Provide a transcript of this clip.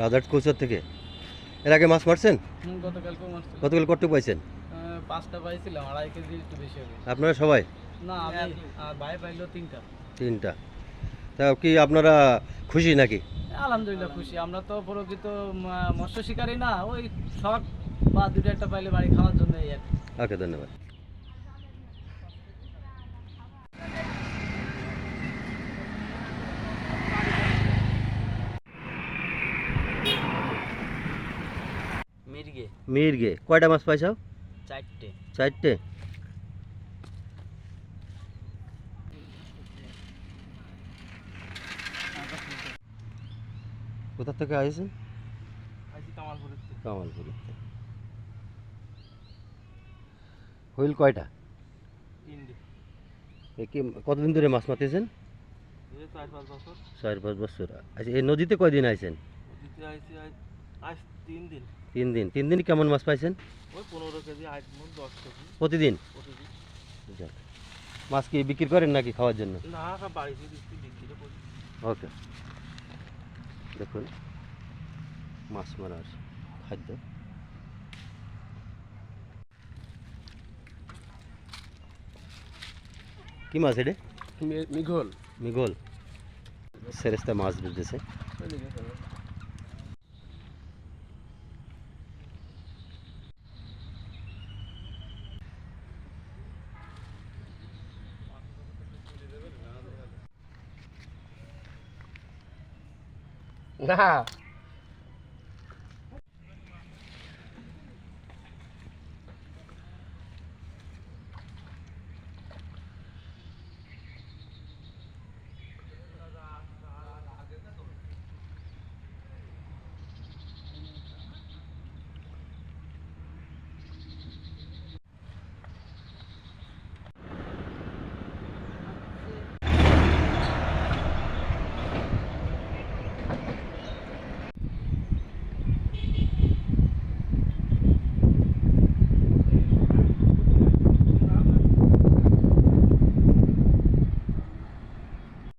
রাজহাট কোচরা থেকে। এর আগে মাছ মারছেন? গতকাল কটুক পাইছেন? পাঁচটা পাইছিলাম আড়াই কেজি একটু বেশি হবে। আপনারা সবাই? না আমি আর ভাই পাইলো তিনটা। তিনটা। তা কি আপনারা খুশি নাকি? আলহামদুলিল্লাহ খুশি। আমরা তো প্রকৃত মৎস্য শিকারী না ওই শখ বা দুটো একটা পাইলে বাড়ি খাওয়ার জন্য ওকে ধন্যবাদ। মির্গে? কয়টা মাছ পাইছাও চারটে। চারটে? কোথা থেকে আসেছেন আইসি কামালপুরের থেকে। কামালপুর হইল কয়টা? তিনটে। এ কি কতদিন ধরে মাছ মারতেছেন? চার পাঁচ বছর। চার পাঁচ বছর। আচ্ছা এই নদীতে কয়দিন আইছেন? দিতে আইসি আজ তিন দিন। তিন দিন তিন দিন কেমন মাছ পাইছেন? ওই পনেরো কেজি আট মন দশ কেজি। প্রতিদিন? প্রতিদিন। মাছ কি বিক্রি করেন নাকি খাওয়ার জন্য? না বাড়িতে বিক্রি করি। ওকে। দেখুন মাছ মারার খাদ্য। কি মাছ এটা? মিঘল। মিগোল সেরেস্তা মাছ বুঝতেছে। না